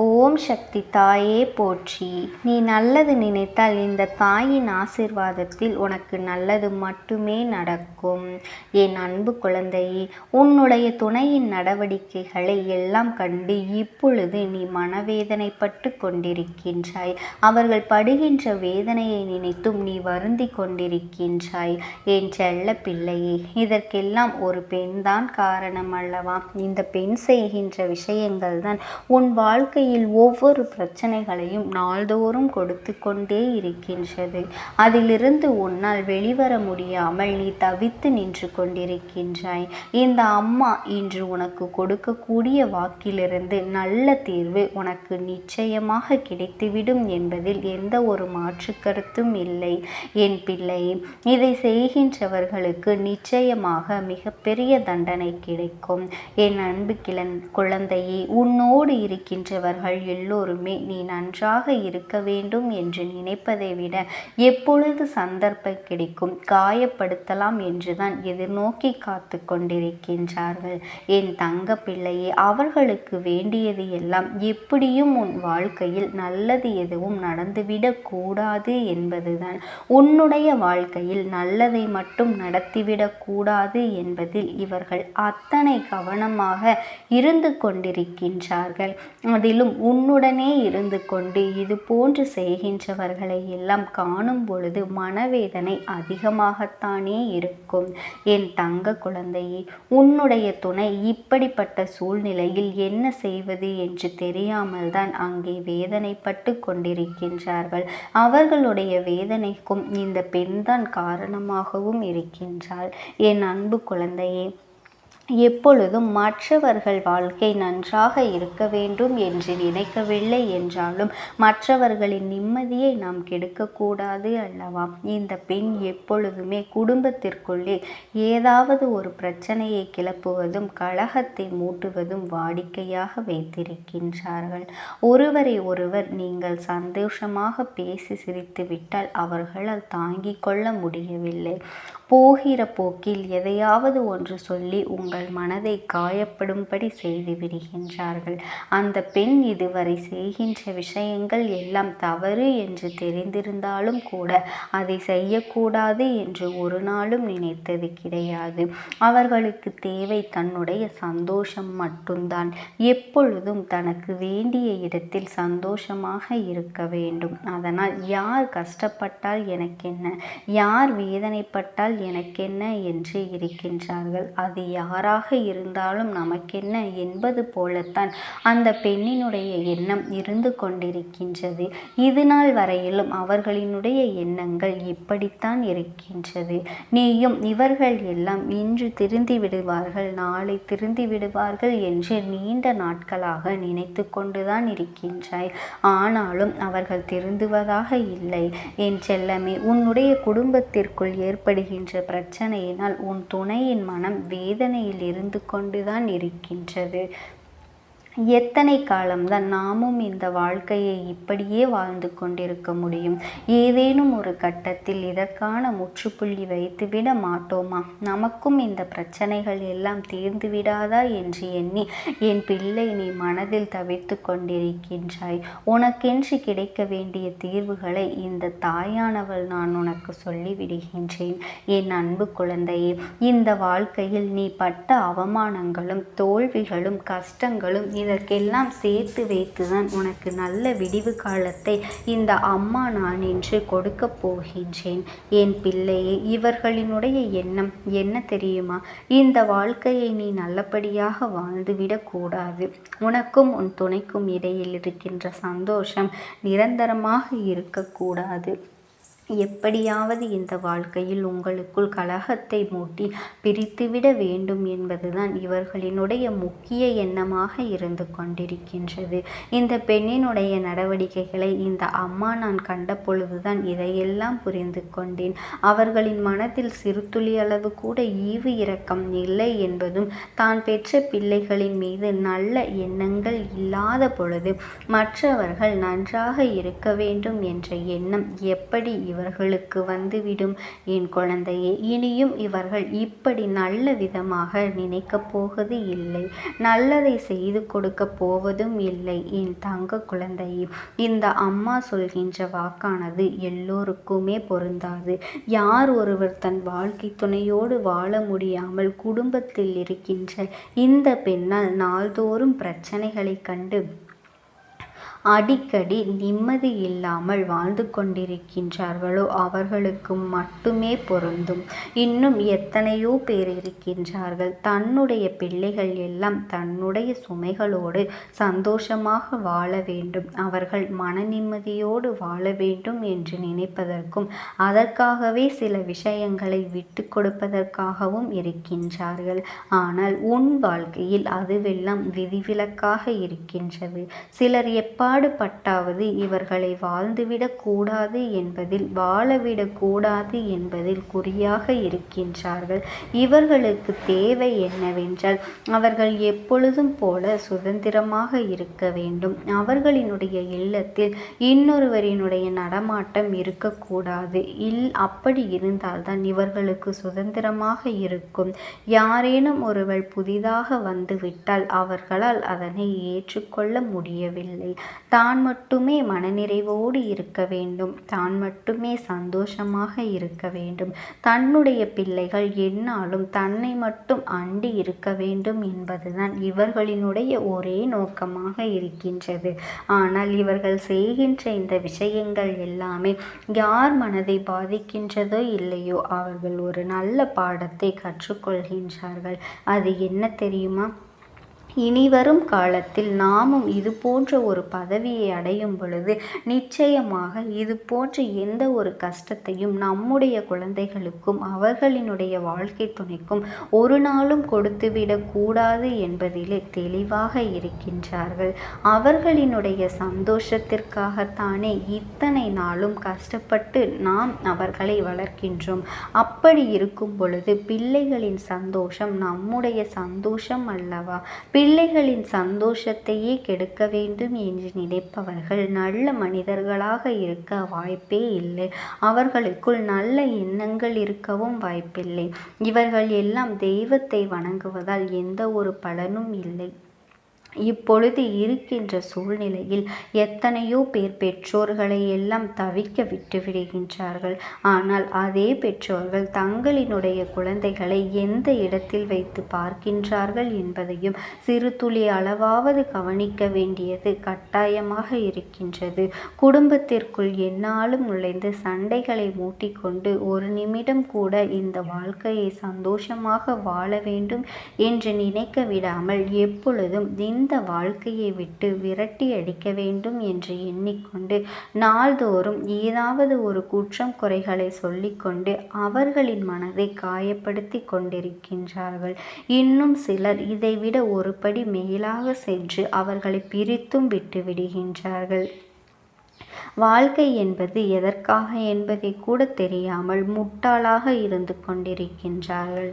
ஓம் சக்தி தாயே போற்றி. நீ நல்லது நினைத்தால் இந்த தாயின் ஆசிர்வாதத்தில் உனக்கு நல்லது மட்டுமே நடக்கும். என் அன்பு குழந்தையே உன்னுடைய துணையின் நடவடிக்கைகளை எல்லாம் கண்டு இப்பொழுது நீ மனவேதனைப்பட்டு கொண்டிருக்கின்றாய். அவர்கள் படுகின்ற வேதனையை நினைத்தும் நீ வருந்தி கொண்டிருக்கின்றாய். என் செல்ல பிள்ளையே இதற்கெல்லாம் ஒரு பெண்தான் காரணம் அல்லவா? இந்த பெண் செய்கின்ற விஷயங்கள் தான் உன் வாழ்க்கை வாழ்க்கையில் ஒவ்வொரு பிரச்சனைகளையும் நாள்தோறும் கொடுத்து கொண்டே இருக்கின்றது. அதிலிருந்து உன்னால் வெளிவர முடியாமல் நீ தவித்து நின்று கொண்டிருக்கின்றாய். இந்த அம்மா இன்று உனக்கு கொடுக்கக்கூடிய வாக்கிலிருந்து நல்ல தீர்வு உனக்கு நிச்சயமாக கிடைத்துவிடும் என்பதில் எந்த ஒரு மாற்று கருத்தும் இல்லை. என் பிள்ளை இதை செய்கின்றவர்களுக்கு நிச்சயமாக மிகப்பெரிய தண்டனை கிடைக்கும். என் அன்பு கிளன் குழந்தையை உன்னோடு இருக்கின்றவர் அவர்கள் எல்லோருமே நீ நன்றாக இருக்க வேண்டும் என்று நினைப்பதை விட எப்பொழுது சந்தர்ப்பம் கிடைக்கும் காயப்படுத்தலாம் என்றுதான் எதிர்நோக்கி காத்து கொண்டிருக்கின்றார்கள். என் தங்க பிள்ளையே அவர்களுக்கு வேண்டியது எல்லாம் எப்படியும் உன் வாழ்க்கையில் நல்லது எதுவும் நடந்துவிடக் கூடாது என்பதுதான். உன்னுடைய வாழ்க்கையில் நல்லதை மட்டும் நடத்திவிடக் கூடாது என்பதில் இவர்கள் அத்தனை கவனமாக இருந்து கொண்டிருக்கின்றார்கள். அதிலும் மேலும் உன்னுடனே இருந்து கொண்டு இது போன்று செய்கின்றவர்களை எல்லாம் காணும் பொழுது மனவேதனை அதிகமாகத்தானே இருக்கும். என் தங்க குழந்தையே உன்னுடைய துணை இப்படிப்பட்ட சூழ்நிலையில் என்ன செய்வது என்று தெரியாமல் தான் அங்கே வேதனைப்பட்டு கொண்டிருக்கின்றார்கள். அவர்களுடைய வேதனைக்கும் இந்த பெண்தான் காரணமாகவும் இருக்கின்றாள். என் அன்பு குழந்தையே எப்பொழுதும் மற்றவர்கள் வாழ்க்கை நன்றாக இருக்க வேண்டும் என்று நினைக்கவில்லை என்றாலும் மற்றவர்களின் நிம்மதியை நாம் கெடுக்கக்கூடாது அல்லவா? இந்த பெண் எப்பொழுதுமே குடும்பத்திற்குள்ளே ஏதாவது ஒரு பிரச்சனையை கிளப்புவதும் கழகத்தை மூட்டுவதும் வாடிக்கையாக வைத்திருக்கின்றார்கள். ஒருவரை ஒருவர் நீங்கள் சந்தோஷமாக பேசி சிரித்துவிட்டால் அவர்களால் தாங்கிக் கொள்ள முடியவில்லை. போகிற போக்கில் எதையாவது ஒன்று சொல்லி உங்கள் மனதை காயப்படும்படி செய்து விடுகின்றார்கள். அந்த பெண் இதுவரை செய்கின்ற விஷயங்கள் எல்லாம் தவறு என்று தெரிந்திருந்தாலும் கூட அதை செய்யக்கூடாது என்று ஒரு நாளும் நினைத்தது கிடையாது. அவர்களுக்கு தேவை தன்னுடைய சந்தோஷம் மட்டும்தான். எப்பொழுதும் தனக்கு வேண்டிய இடத்தில் சந்தோஷமாக இருக்க வேண்டும். அதனால் யார் கஷ்டப்பட்டால் எனக்கென்ன? யார் வேதனைப்பட்டால் எனக்கென்ன என்று இருக்கின்றார்கள். அது யாராக இருந்தாலும் நமக்கென்ன என்பது போலத்தான் அந்த பெண்ணினுடைய எண்ணம் இருந்து கொண்டிருக்கின்றது. இது நாள் வரையிலும் அவர்களினுடைய எண்ணங்கள் இப்படித்தான் இருக்கின்றது. நீயும் இவர்கள் எல்லாம் இன்று திருந்தி விடுவார்கள் நாளை திருந்தி விடுவார்கள் என்று நீண்ட நாட்களாக நினைத்து கொண்டுதான் இருக்கின்றாய். ஆனாலும் அவர்கள் திருந்துவதாக இல்லை. என் செல்லமே உன்னுடைய குடும்பத்திற்குள் ஏற்படுகின்ற என்ற பிரச்சனையினால் உன் துணையின் மனம் வேதனையில் இருந்து கொண்டுதான் இருக்கின்றது. எத்தனை காலம்தான் நாமும் இந்த வாழ்க்கையை இப்படியே வாழ்ந்து கொண்டிருக்க முடியும்? ஏதேனும் ஒரு கட்டத்தில் இதற்கான முற்றுப்புள்ளி வைத்துவிட மாட்டோமா? நமக்கும் இந்த பிரச்சனைகள் எல்லாம் தீர்ந்து விடாதா என்று எண்ணி என் பிள்ளை நீ மனதில் தவிர்த்து கொண்டிருக்கின்றாய். உனக்கென்று கிடைக்க வேண்டிய தீர்வுகளை இந்த தாயானவள் நான் உனக்கு சொல்லிவிடுகின்றேன் என் அன்பு குழந்தையே இந்த வாழ்க்கையில் நீ பட்ட அவமானங்களும் தோல்விகளும் கஷ்டங்களும் இதற்கெல்லாம் சேர்த்து வைத்துதான் உனக்கு நல்ல விடிவு காலத்தை இந்த அம்மா நான் என்று கொடுக்க போகின்றேன். என் பிள்ளையே இவர்களினுடைய எண்ணம் என்ன தெரியுமா? இந்த வாழ்க்கையை நீ நல்லபடியாக வாழ்ந்துவிடக்கூடாது உனக்கும் உன் துணைக்கும் இடையில் இருக்கின்ற சந்தோஷம் நிரந்தரமாக இருக்கக்கூடாது எப்படியாவது இந்த வாழ்க்கையில் உங்களுக்குள் கலகத்தை மூட்டி பிரித்துவிட வேண்டும் என்பதுதான் இவர்களினுடைய முக்கிய எண்ணமாக இருந்து கொண்டிருக்கின்றது. இந்த பெண்ணினுடைய நடவடிக்கைகளை இந்த அம்மா நான் கண்ட பொழுதுதான் இதையெல்லாம் புரிந்து கொண்டேன். அவர்களின் மனத்தில் சிறுதுளி அளவு கூட ஈவு இரக்கம் இல்லை என்பதும் தான் பெற்ற பிள்ளைகளின் மீது நல்ல எண்ணங்கள் இல்லாத பொழுது மற்றவர்கள் நன்றாக இருக்க வேண்டும் என்ற எண்ணம் எப்படி இவர் இவர்களுக்கு வந்துவிடும். என் குழந்தையே இனியும் இவர்கள் இப்படி நல்ல விதமாக நினைக்கப் போவது இல்லை. நல்லதை செய்து கொடுக்க போவதும் இல்லை. என் தங்க குழந்தையே இந்த அம்மா சொல்கின்ற வாக்கானது எல்லோருக்குமே பொருந்தாது. யார் ஒருவர் தன் வாழ்க்கை துணையோடு வாழ முடியாமல் குடும்பத்தில் இருக்கின்ற இந்த பெண்ணால் நாள்தோறும் பிரச்சனைகளைக் கண்டு அடிக்கடி நிம்மதி இல்லாமல் வாழ்ந்து கொண்டிருக்கின்றார்களோ அவர்களுக்கு மட்டுமே பொருந்தும். இன்னும் எத்தனையோ பேர் இருக்கின்றார்கள். தன்னுடைய பிள்ளைகள் எல்லாம் தன்னுடைய சுமைகளோடு சந்தோஷமாக வாழ வேண்டும். அவர்கள் மன நிம்மதியோடு வாழ வேண்டும் என்று நினைப்பதற்கும் அதற்காகவே சில விஷயங்களை விட்டு கொடுப்பதற்காகவும் இருக்கின்றார்கள். ஆனால் உன் வாழ்க்கையில் அதுவெல்லாம் விதிவிலக்காக இருக்கின்றது. சிலர் எப்பா பாடுபட்டாவது இவர்களை வாழ்ந்துவிடக் கூடாது என்பதில் வாழவிடக் கூடாது என்பதில் குறியாக இருக்கின்றார்கள். இவர்களுக்கு தேவை என்னவென்றால் அவர்கள் எப்பொழுதும் போல சுதந்திரமாக இருக்க வேண்டும். அவர்களினுடைய இல்லத்தில் இன்னொருவரினுடைய நடமாட்டம் இருக்கக்கூடாது இல் அப்படி இருந்தால்தான் இவர்களுக்கு சுதந்திரமாக இருக்கும். யாரேனும் ஒருவள் புதிதாக வந்துவிட்டால் அவர்களால் அதனை ஏற்றுக்கொள்ள முடியவில்லை. தான் மட்டுமே மனநிறைவோடு இருக்க வேண்டும். தான் மட்டுமே சந்தோஷமாக இருக்க வேண்டும். தன்னுடைய பிள்ளைகள் என்னாலும் தன்னை மட்டும் அண்டி இருக்க வேண்டும் என்பதுதான் இவர்களினுடைய ஒரே நோக்கமாக இருக்கின்றது. ஆனால் இவர்கள் செய்கின்ற இந்த விஷயங்கள் எல்லாமே யார் மனதை பாதிக்கின்றதோ இல்லையோ அவர்கள் ஒரு நல்ல பாடத்தை கற்றுக்கொள்கின்றார்கள். அது என்ன தெரியுமா? இனிவரும் காலத்தில் நாமும் இது போன்ற ஒரு பதவியை அடையும் பொழுது நிச்சயமாக இது போன்ற எந்த ஒரு கஷ்டத்தையும் நம்முடைய குழந்தைகளுக்கும் அவர்களினுடைய வாழ்க்கை துணைக்கும் ஒரு நாளும் கொடுத்துவிடக்கூடாது என்பதிலே தெளிவாக இருக்கின்றார்கள். அவர்களினுடைய சந்தோஷத்திற்காகத்தானே இத்தனை நாளும் கஷ்டப்பட்டு நாம் அவர்களை வளர்க்கின்றோம். அப்படி இருக்கும் பொழுது பிள்ளைகளின் சந்தோஷம் நம்முடைய சந்தோஷம் அல்லவா? பிள்ளைகளின் சந்தோஷத்தையே கெடுக்க வேண்டும் என்று நினைப்பவர்கள் நல்ல மனிதர்களாக இருக்க வாய்ப்பே இல்லை. அவர்களுக்குள் நல்ல எண்ணங்கள் இருக்கவும் வாய்ப்பில்லை. இவர்கள் எல்லாம் தெய்வத்தை வணங்குவதால் எந்த ஒரு பலனும் இல்லை. இப்பொழுது இருக்கின்ற சூழ்நிலையில் எத்தனையோ பேர் பெற்றோர்களை எல்லாம் தவிக்க விட்டு விடுகின்றார்கள். ஆனால் அதே பெற்றோர்கள் தங்களினுடைய குழந்தைகளை எந்த இடத்தில் வைத்து பார்க்கின்றார்கள் என்பதையும் சிறு துளி அளவாவது கவனிக்க வேண்டியது கட்டாயமாக இருக்கின்றது. குடும்பத்திற்குள் என்னாலும் நுழைந்து சண்டைகளை மூட்டிக்கொண்டு ஒரு நிமிடம் கூட இந்த வாழ்க்கையை சந்தோஷமாக வாழ வேண்டும் என்று நினைக்க விடாமல் எப்பொழுதும் இந்த இந்த வாழ்க்கையை விட்டு விரட்டி அடிக்க வேண்டும் என்று எண்ணிக்கொண்டு நாள்தோறும் ஏதாவது ஒரு குற்றம் குறைகளை சொல்லிக்கொண்டு அவர்களின் மனதை காயப்படுத்தி கொண்டிருக்கின்றார்கள். இன்னும் சிலர் இதைவிட ஒருபடி மேலாக சென்று அவர்களை பிரித்தும் விட்டு விடுகின்றார்கள். வாழ்க்கை என்பது எதற்காக என்பதை கூட தெரியாமல் முட்டாளாக இருந்து கொண்டிருக்கின்றார்கள்.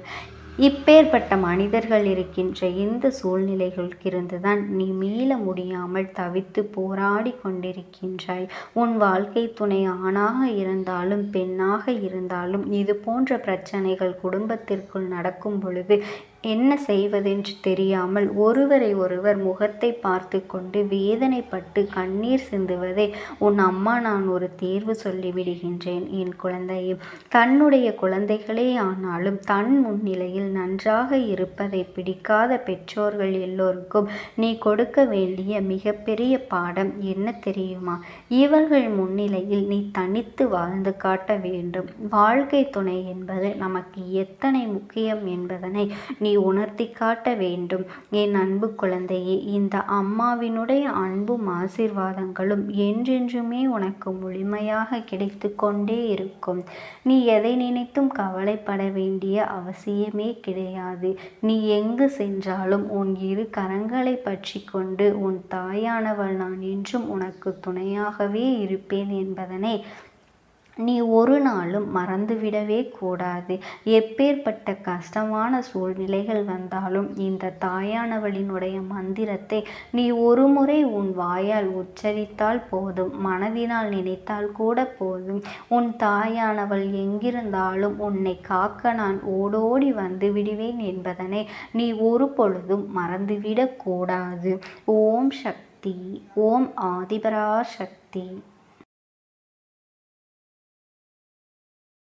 இப்பேற்பட்ட மனிதர்கள் இருக்கின்ற இந்த சூழ்நிலைகளுக்கிருந்துதான் நீ மீள முடியாமல் தவித்து போராடி கொண்டிருக்கின்றாய். உன் வாழ்க்கை துணை ஆணாக இருந்தாலும் பெண்ணாக இருந்தாலும் இது போன்ற பிரச்சனைகள் குடும்பத்திற்குள் நடக்கும் பொழுது என்ன செய்வதென்று தெரியாமல் ஒருவரை ஒருவர் முகத்தை பார்த்து கொண்டு வேதனைப்பட்டு கண்ணீர் சிந்துவதை உன் அம்மா நான் ஒரு தேர்வு சொல்லிவிடுகின்றேன் என் குழந்தையை. தன்னுடைய குழந்தைகளே ஆனாலும் தன் முன்னிலையில் நன்றாக இருப்பதை பிடிக்காத பெற்றோர்கள் எல்லோருக்கும் நீ கொடுக்க வேண்டிய மிகப்பெரிய பாடம் என்ன தெரியுமா? இவர்கள் முன்னிலையில் நீ தனித்து வாழ்ந்து காட்ட வேண்டும். வாழ்க்கை துணை என்பது நமக்கு எத்தனை முக்கியம் என்பதனை நீ நீ உணர்த்தி காட்ட வேண்டும். என் அன்பு குழந்தையே இந்த அம்மாவினுடைய அன்பும் ஆசீர்வாதங்களும் என்றென்றுமே உனக்கு முழுமையாக கிடைத்து கொண்டே இருக்கும். நீ எதை நினைத்தும் கவலைப்பட வேண்டிய அவசியமே கிடையாது. நீ எங்கு சென்றாலும் உன் இரு கரங்களை பற்றி கொண்டு உன் தாயானவள் நான் என்றும் உனக்கு துணையாகவே இருப்பேன் என்பதனை நீ ஒரு நாளும் மறந்துவிடவே கூடாது. எப்பேற்பட்ட கஷ்டமான சூழ்நிலைகள் வந்தாலும் இந்த தாயானவளினுடைய மந்திரத்தை நீ ஒரு முறை உன் வாயால் உச்சரித்தால் போதும் மனதினால் நினைத்தால் கூட போதும். உன் தாயானவள் எங்கிருந்தாலும் உன்னை காக்க நான் ஓடோடி வந்து விடுவேன் என்பதனை நீ ஒரு பொழுதும் மறந்துவிடக்கூடாது ஓம் சக்தி ஓம் ஆதிபரா சக்தி